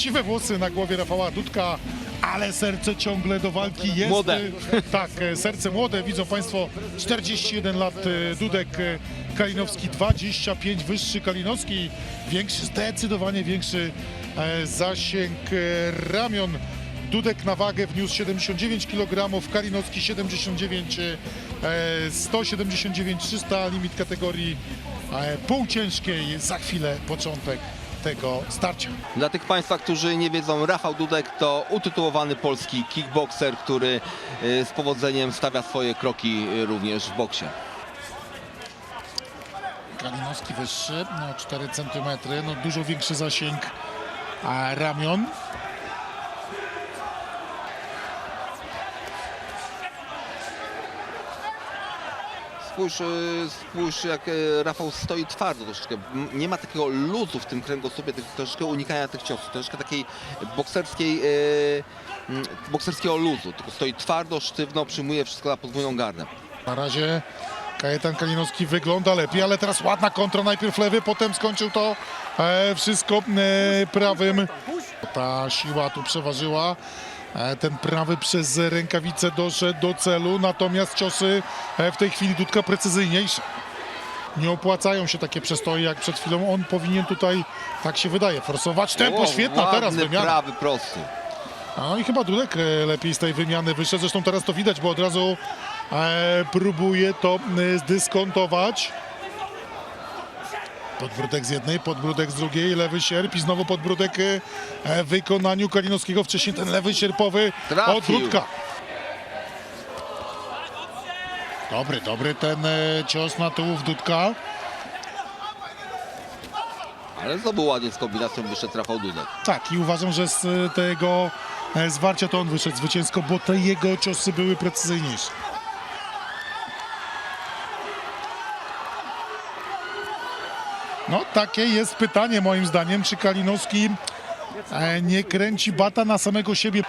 siwe włosy na głowie Rafała Dudka, ale serce ciągle do walki jest. Młode. Tak, e, serce młode. Widzą Państwo 41 lat e, Dudek e, Kalinowski, 25 wyższy Kalinowski, większy, zdecydowanie większy zasięg ramion. Dudek na wagę wniósł 79 kg, Kalinowski 79, e, 179 300 limit kategorii półciężkiej. Za chwilę początek tego starcia. Dla tych Państwa, którzy nie wiedzą, Rafał Dudek to utytułowany polski kickboxer, który y, z powodzeniem stawia swoje kroki y, również w boksie. Kalinowski wyższy, no 4 cm, no dużo większy zasięg ramion. Spójrz, y, spójrz jak y, Rafał stoi twardo troszeczkę. Nie ma takiego luzu w tym kręgosłupie, tych- troszeczkę unikania tych ciosów, troszeczkę takiej bokserskiej, y, bokserskiego luzu. Tylko stoi twardo, sztywno, przyjmuje wszystko na podwójną gardę. Na razie Kajetan Kalinowski wygląda lepiej, ale teraz ładna kontra, najpierw lewy, potem skończył to e, wszystko e, prawym. Ta siła tu przeważyła. E, ten prawy przez rękawicę doszedł do celu, natomiast ciosy e, w tej chwili Dudka precyzyjniejsze. Nie opłacają się takie przestoje jak przed chwilą. On powinien tutaj, tak się wydaje, forsować tempo. O, Świetna teraz wymiana. prawy, prosty. No i chyba Dudek e, lepiej z tej wymiany wyszedł. Zresztą teraz to widać, bo od razu próbuje to zdyskontować. Podbródek z jednej, podbródek z drugiej, lewy sierp i znowu podbródek e, w wykonaniu Kalinowskiego. Wcześniej ten lewy sierpowy Trafił. od Dudka. Dobry, dobry ten e, cios na tułów Dudka. Ale to był ładnie z kombinacją wyszedł Rafał Dudek. Tak, i uważam, że z e, tego zwarcia to on wyszedł zwycięsko, bo te jego ciosy były precyzyjniejsze. No, takie jest pytanie moim zdaniem, czy Kalinowski e, nie kręci bata na samego siebie.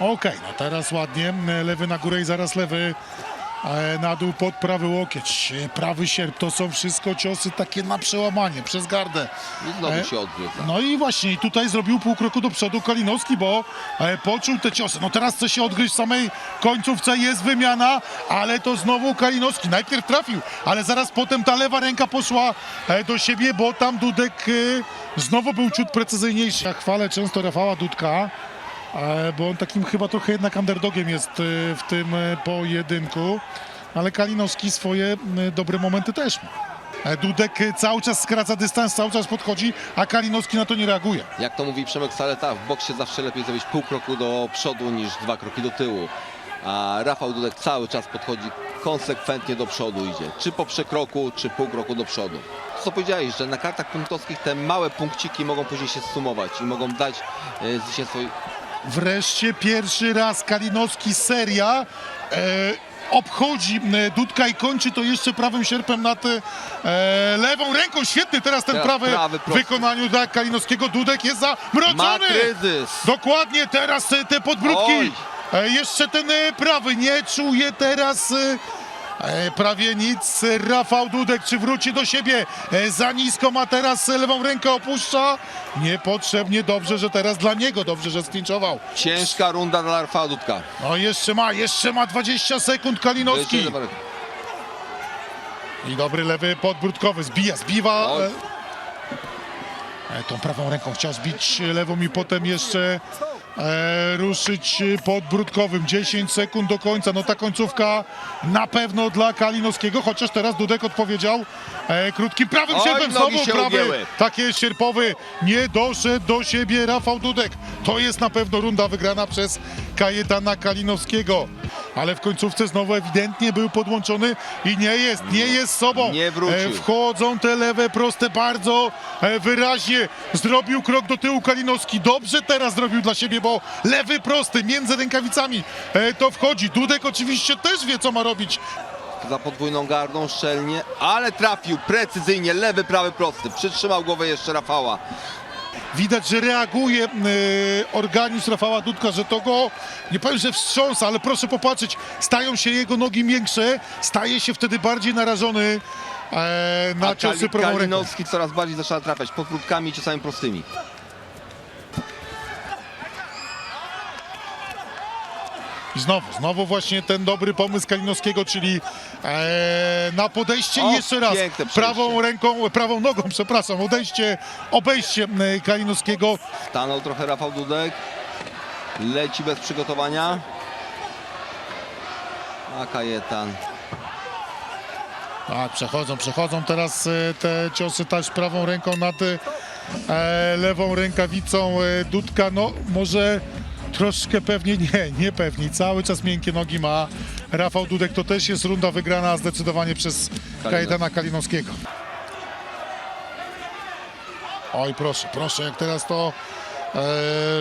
Okej, no teraz ładnie, lewy na górę i zaraz lewy na dół pod prawy łokieć, prawy sierp, to są wszystko ciosy takie na przełamanie, przez gardę. I znowu E, się odgryza. No i właśnie tutaj zrobił pół kroku do przodu Kalinowski, bo e, poczuł te ciosy. No teraz chce się odgryźć w samej końcówce, jest wymiana, ale to znowu Kalinowski. Najpierw trafił, ale zaraz potem ta lewa ręka poszła e, do siebie, bo tam Dudek znowu był ciut precyzyjniejszy. Ja chwalę często Rafała Dudka, bo on takim chyba trochę jednak underdogiem jest e, w tym e, pojedynku, ale Kalinowski swoje e, dobre momenty też ma. E, Dudek e, cały czas skraca dystans, cały czas podchodzi, a Kalinowski na to nie reaguje. Jak to mówi Przemek Saleta, w boksie zawsze lepiej zrobić pół kroku do przodu niż dwa kroki do tyłu. A Rafał Dudek cały czas podchodzi konsekwentnie do przodu idzie. Czy po przekroku, czy pół kroku do przodu. Co powiedziałeś, że na kartach punktowskich te małe punkciki mogą później się sumować i mogą dać e, zwycięstwo. Wreszcie pierwszy raz Kalinowski seria e, obchodzi Dudka i kończy to jeszcze prawym sierpem nad e, lewą ręką. Świetny teraz ten Teraz prawy prawy w wykonaniu dla Kalinowskiego. Dudek jest zamroczony. Dokładnie teraz te podbródki. E, jeszcze ten e, prawy nie czuje teraz e, prawie nic. Rafał Dudek czy wróci do siebie? E, za nisko ma teraz e, lewą rękę opuszcza. Niepotrzebnie dobrze, że teraz dla niego dobrze, że sklinczował. Ciężka runda dla Rafała Dudka. No jeszcze ma, jeszcze ma 20 sekund Kalinowski. I dobry lewy podbródkowy, zbija, zbiwa. Oj. E, e, tą prawą ręką chciał zbić lewą i potem jeszcze e, ruszyć podbródkowym. 10 sekund do końca. No ta końcówka na pewno dla Kalinowskiego, chociaż teraz Dudek odpowiedział e, krótkim prawym Oj, sierpem. Znowu się prawy, ugięły. taki jest sierpowy. Nie doszedł do siebie Rafał Dudek. To jest na pewno runda wygrana przez Kajetana Kalinowskiego. Ale w końcówce znowu ewidentnie był podłączony i nie jest, nie jest sobą. Nie wrócił. E, Wchodzą te lewe proste bardzo e, wyraźnie. Zrobił krok do tyłu Kalinowski. Dobrze teraz zrobił dla siebie, bo lewy prosty między rękawicami e, to wchodzi. Dudek oczywiście też wie, co ma robić. za podwójną gardą szczelnie, ale trafił precyzyjnie, lewy, prawy, prosty. Przytrzymał głowę jeszcze Rafała. Widać, że reaguje e, organizm Rafała Dudka, że to go, nie powiem, że wstrząsa, ale proszę popatrzeć, stają się jego nogi większe, staje się wtedy bardziej narażony e, na A ciosy Kali. Kalinowski coraz bardziej zaczyna trafiać podbródkami i ciosami prostymi. Znowu, znowu właśnie ten dobry pomysł Kalinowskiego, czyli e, na podejście O, i jeszcze raz piękne przejście. prawą ręką, prawą nogą, przepraszam, odejście, obejście e, Kalinowskiego. Stanął trochę Rafał Dudek. Leci bez przygotowania. A Kajetan. Tak, przechodzą, przechodzą teraz e, te ciosy też prawą ręką nad e, lewą rękawicą e, Dudka. No może troszkę pewnie, nie, nie pewnie. Cały czas miękkie nogi ma Rafał Dudek. To też jest runda wygrana zdecydowanie przez Kajetana Kalinowskiego. Oj, proszę, proszę, jak teraz to e,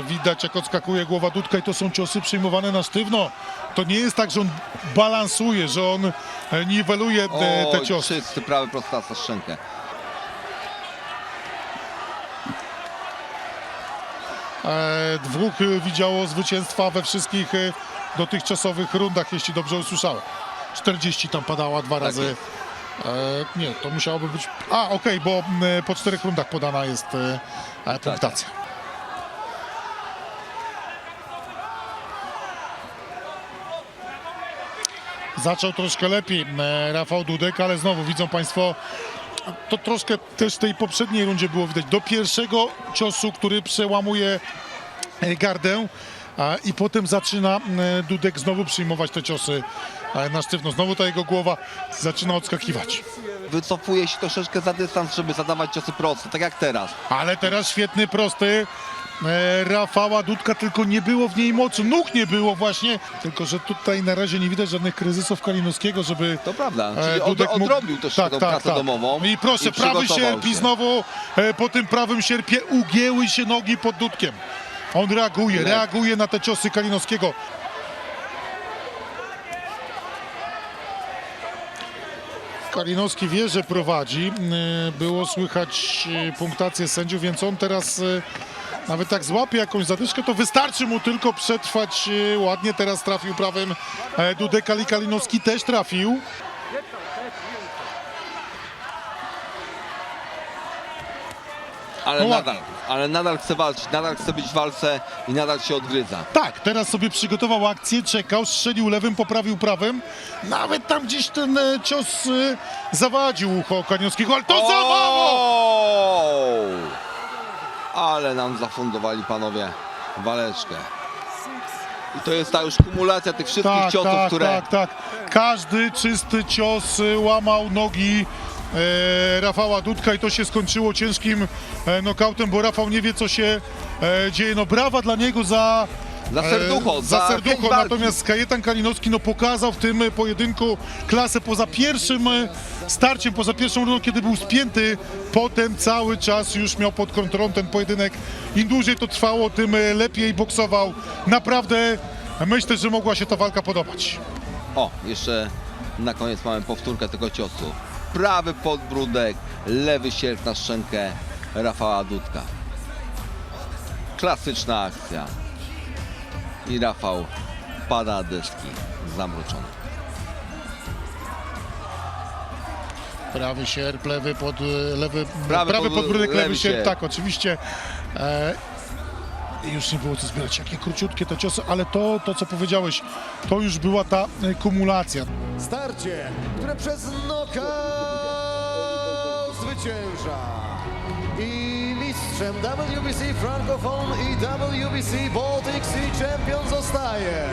widać, jak odskakuje głowa Dudka i to są ciosy przyjmowane na sztywno. To nie jest tak, że on balansuje, że on e, niweluje te, te ciosy. czysty prawy prostat na szczękę. Dwóch e, widziało zwycięstwa we wszystkich e, dotychczasowych rundach, jeśli dobrze usłyszałem. 40 tam padała dwa razy. jest. E, nie, to musiałoby być... A, okej, bo m, po czterech rundach podana jest e, e, punktacja. Zaczął troszkę lepiej e, Rafał Dudek, ale znowu widzą Państwo, to troszkę też w tej poprzedniej rundzie było widać. Do pierwszego ciosu, który przełamuje e, gardę i potem zaczyna Dudek znowu przyjmować te ciosy na sztywno. Znowu ta jego głowa zaczyna odskakiwać. Wycofuje się troszeczkę za dystans, żeby zadawać ciosy proste, tak jak teraz. Ale teraz świetny, prosty Rafała Dudka, tylko nie było w niej mocy. Nóg nie było właśnie. Tylko, że tutaj na razie nie widać żadnych kryzysów Kalinowskiego, żeby To prawda, e, czyli od, Dudek mógł- odrobił też tą pracę domową. I proszę, prawy przygotował sierp i się. znowu e, po tym prawym sierpie ugięły się nogi pod Dudkiem. On reaguje, Lep. reaguje na te ciosy Kalinowskiego. Kalinowski wie, że prowadzi. E, Było słychać e, punktację sędziów, więc on teraz e, nawet tak złapie jakąś zadyszkę, to wystarczy mu tylko przetrwać e, ładnie. Teraz trafił prawym e, Dudek, ale Kalinowski też trafił. Ale No nadal, ale nadal chce walczyć, nadal chce być w walce i nadal się odgryza. Tak, teraz sobie przygotował akcję, czekał, strzelił lewym, poprawił prawym. Nawet tam gdzieś ten e, cios zawadził ucho Kaniowskiego, ale to za mało! Ale nam zafundowali panowie waleczkę. I to jest ta już kumulacja tych wszystkich Tak, ciosów, tak, które tak, tak. Każdy czysty cios łamał nogi e, Rafała Dudka i to się skończyło ciężkim e, nokautem, bo Rafał nie wie, co się e, dzieje. No brawa dla niego za... Za serducho, e, za za serducho, natomiast Kajetan Kalinowski no, pokazał w tym e, pojedynku klasę poza pierwszym e, starciem, poza pierwszą rundą, kiedy był spięty, potem cały czas już miał pod kontrolą ten pojedynek. Im dłużej to trwało, tym lepiej boksował. Naprawdę myślę, że mogła się ta walka podobać. O, jeszcze na koniec mamy powtórkę tego ciosu. Prawy podbródek, lewy sierp na szczękę Rafała Dudka. Klasyczna akcja. I Rafał pada na deski zamroczony. Prawy sierp, lewy pod, lewy, Prawy prawy pod- podbródek, lewy, lewy sierp, sierp. tak, oczywiście. E, już nie było co zbierać, jakie króciutkie te ciosy, ale to, to co powiedziałeś, to już była ta e, kumulacja. Starcie, które przez knockout zwycięża. I mistrzem WBC Francophone i WBC Baltic Sea Champion zostaje